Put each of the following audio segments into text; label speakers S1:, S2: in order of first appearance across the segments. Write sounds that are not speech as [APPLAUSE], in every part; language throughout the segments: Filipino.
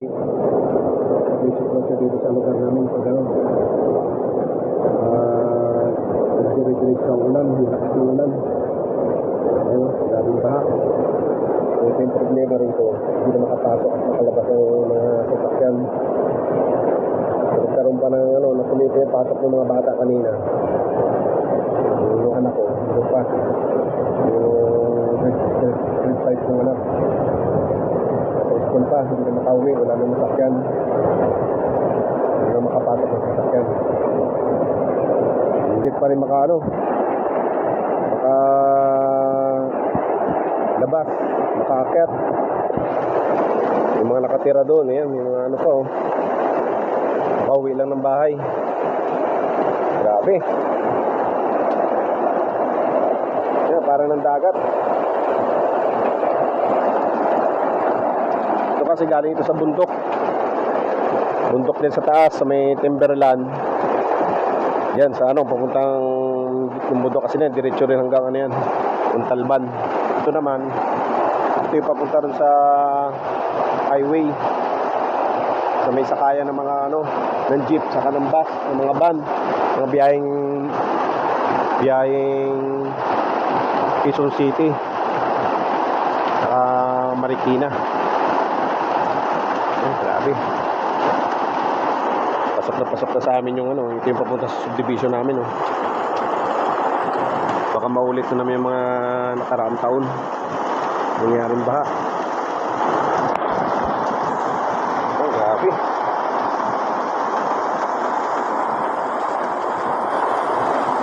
S1: Sitwasyon dito sa lugar namin pag ano. Ah, nagdiridirig sa ulan, lakas ng ulan. Ayun, daming baha. Ito yung problema rito. Hindi na makapasok at makalabas ng mga sasakyan. Nagkaroon pa ng ano, pa yung pasok ng mga bata kanina. Yung, anak ko, ano pa. Yung five ng anak. School pa, hindi na makauwi, wala nang masakyan. Hindi na makapasok ng sasakyan. Hindi pa rin maka ano, maka labas, makaakyat. Yung mga nakatira doon, ayan, yung mga ano pa oh. Pauwi lang ng bahay. Grabe. Yan, parang ng dagat. Kasi galing ito sa bundok. Bundok din sa taas, sa may timberland. Yan, sa ano, papuntang yung bundok kasi na, diretso rin hanggang ano yan, Untalban. Ito naman, ito yung papunta rin sa highway. Sa may sakayan ng mga ano, ng jeep, saka ng bus, ng mga van, mga biyaheng biyaheng Quezon City. Saka Marikina. Ay, grabe. Pasok na pasok na sa amin yung ano, ito yung papunta sa subdivision namin, oh. Baka maulit na namin yung mga nakaraang taon. Nangyaring baha. Oh, grabe.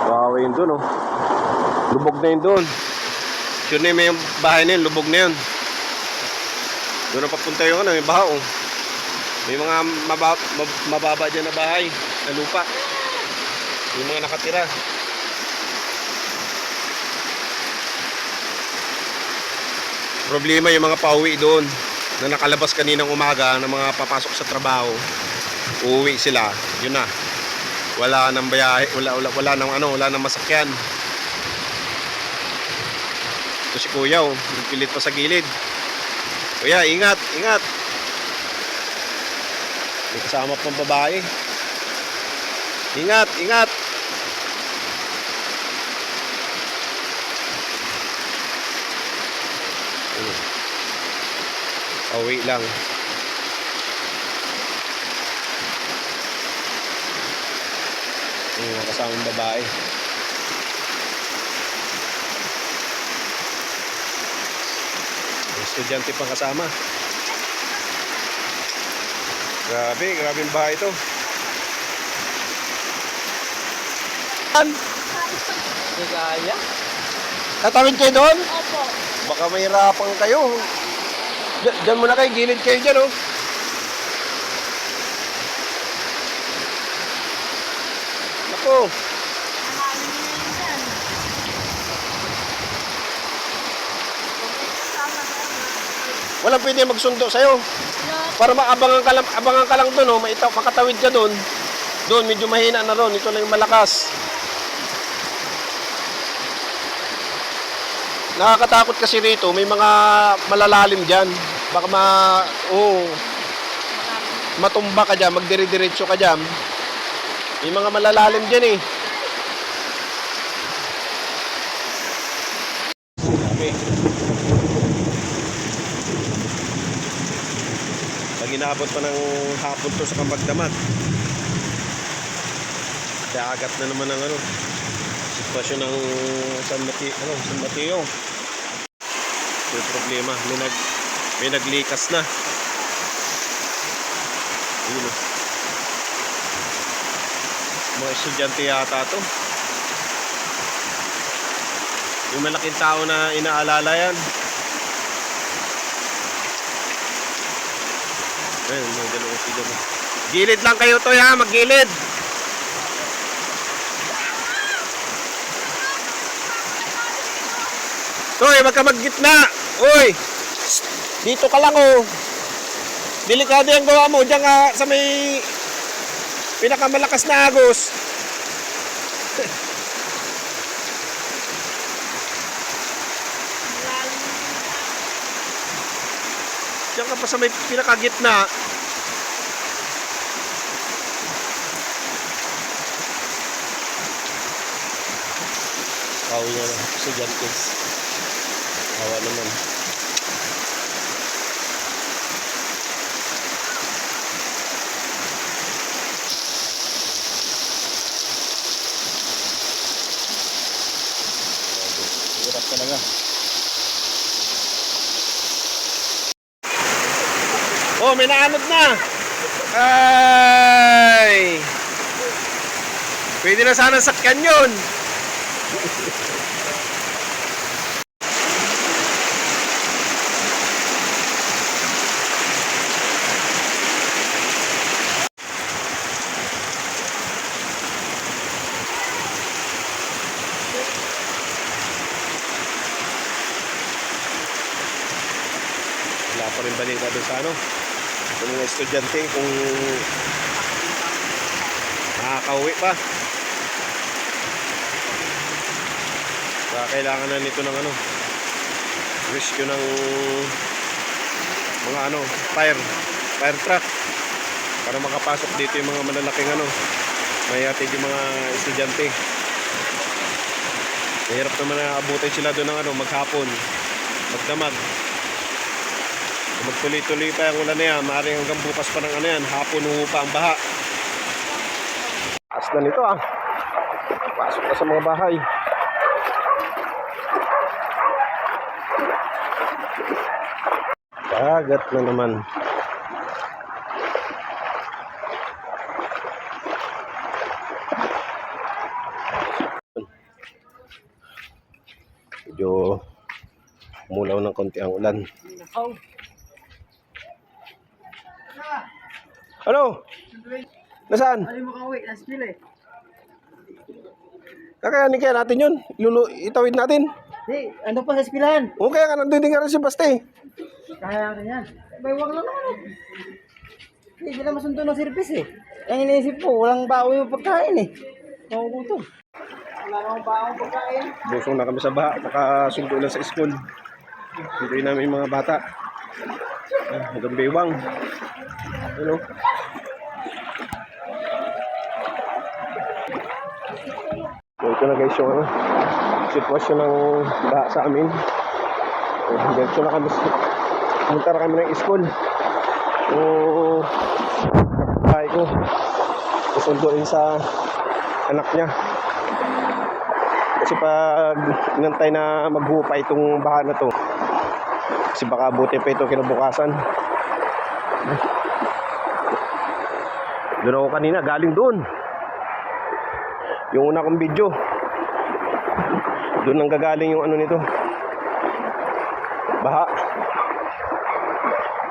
S1: Wow, yun dun, oh. Lubog na yun dun. Yun na yung bahay na yun, lubog na yun. Doon na papunta yung ano, yung baha, oh. May mga maba, mab- mababa dyan na bahay, na lupa. Yung mga nakatira. Problema yung mga pauwi doon na nakalabas kaninang umaga ng mga papasok sa trabaho. Uuwi sila, yun na. Wala nang bayahe, wala wala wala nang ano, wala nang masakyan. Ito si Kuya, oh, nagpilit pa sa gilid. Kuya, ingat, ingat. Kasama pang babae. Ingat, ingat. Ano? Pauwi lang. Yung mga kasamang babae. May estudyante pang kasama. Grabe, grabe yung bahay ito. An?
S2: Hindi kaya?
S1: Tatawid kayo doon?
S2: Opo.
S1: Baka mahirapan kayo. Diyan, diyan muna kayo, gilid kayo dyan, oh. Ako,
S2: Mahalin niyo yun dyan. Kasama ka na.
S1: walang pwede magsundo sa'yo. Para maabangan ka lang, abangan ka lang doon, oh. Maitaw, makatawid ka doon. Doon, medyo mahina na doon. Ito lang yung malakas. Nakakatakot kasi rito, may mga malalalim dyan. Baka ma... Oo, matumba ka dyan, magdire-diretso ka dyan. May mga malalalim dyan eh. Inabot pa ng hapon to sa Kamagdamag. Dagat na naman ang ano, sitwasyon ng San Mateo, ano, San Mateo. May problema, may nag may naglikas na. Ayun oh. Mga estudyante yata to. Yung malaking tao na inaalala yan. Ayun, mga dalawang estudyante. Gilid lang kayo to ha, maggilid. Hoy, wag ka maggitna. Hoy. Dito ka lang oh. Delikado yung gawa mo diyan sa may pinakamalakas na agos. [LAUGHS] Diyan ka pa sa may pinakagitna. Kawi na lang. So, dyan kids. Hawa naman. Hirap talaga. Oh, may naanod na. Ay! Pwede na sana sakyan yun. Wala pa rin balita doon sa ano. Yung mga estudyante kung makakauwi pa. Baka kailangan na nito ng ano rescue ng mga ano fire fire truck. Para makapasok dito yung mga malalaking ano may atig yung mga estudyante. Mahirap naman na abutin sila doon ng ano maghapon magdamag magtuloy-tuloy pa yung ulan na yan. Maaaring hanggang bukas pa ng ano yan. Hapon pa ang baha. As na nito ah. Pasok na sa mga bahay. Kagat na naman. Medyo mulaw ng konti ang ulan. Ano? Nasaan?
S3: Ano mo kauwi? Nasa pila eh.
S1: Kakayanin kaya natin yun. Lulu, itawid natin.
S3: Hey, ano pa sa espilahan?
S1: O kaya ka nandun din nga rin si Baste.
S3: Kaya ka yan. May wag lang naman eh. Hindi sila masundo ng service eh. Ang iniisip ko, walang baon yung pagkain eh. Magugutom. Wala namang baon pagkain.
S1: Busong na kami sa baha. Nakasundo lang sa school. Hintuin namin yung mga bata. Ah, Hanggang bewang. Ano? So, ito na guys yung ano, sitwasyon ng baha sa amin. Eh, Diretso na kami. Pumunta na kami ng school. Yung bahay ko. Susunduin sa anak niya. Kasi pag inantay na maghupa itong baha na to, kasi baka buti pa ito kinabukasan. Doon ako kanina, galing doon. Yung una kong video. Doon nang gagaling yung ano nito. Baha.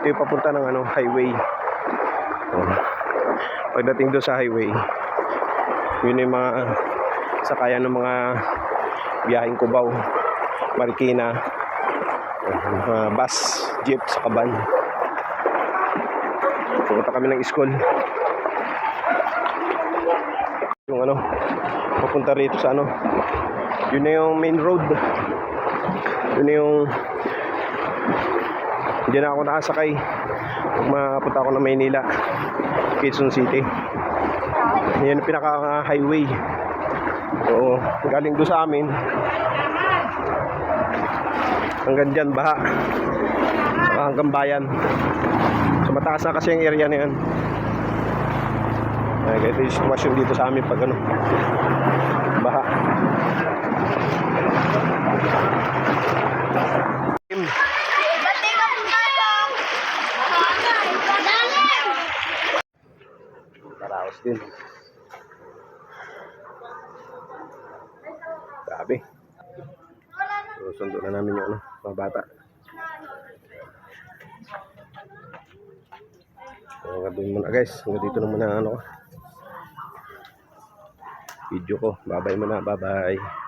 S1: Ito yung papunta ng ano, highway. Oh. Pagdating doon sa highway, yun yung mga sakayan ng mga biyaheng Cubao, Marikina, uh, bus, jeep, sa kaban. Pumunta kami ng school. Yung ano, papunta rito sa ano, yun na yung main road. Yun na yung hindi na ako nakasakay pag mapunta ako ng Maynila, Quezon City. Yan yung pinaka-highway. Oo, galing doon sa amin. Hanggang dyan, baha. Ah, Hanggang bayan. So mataas na kasi yung area na yan. Ay, ganito yung sitwasyon dito sa amin pag ano, baha. Karaos din. Grabe. So, sundo na namin yung ano, mga bata. So, hanggang muna guys. Hanggang dito na muna ano ko. Video ko. Bye-bye muna. Bye-bye.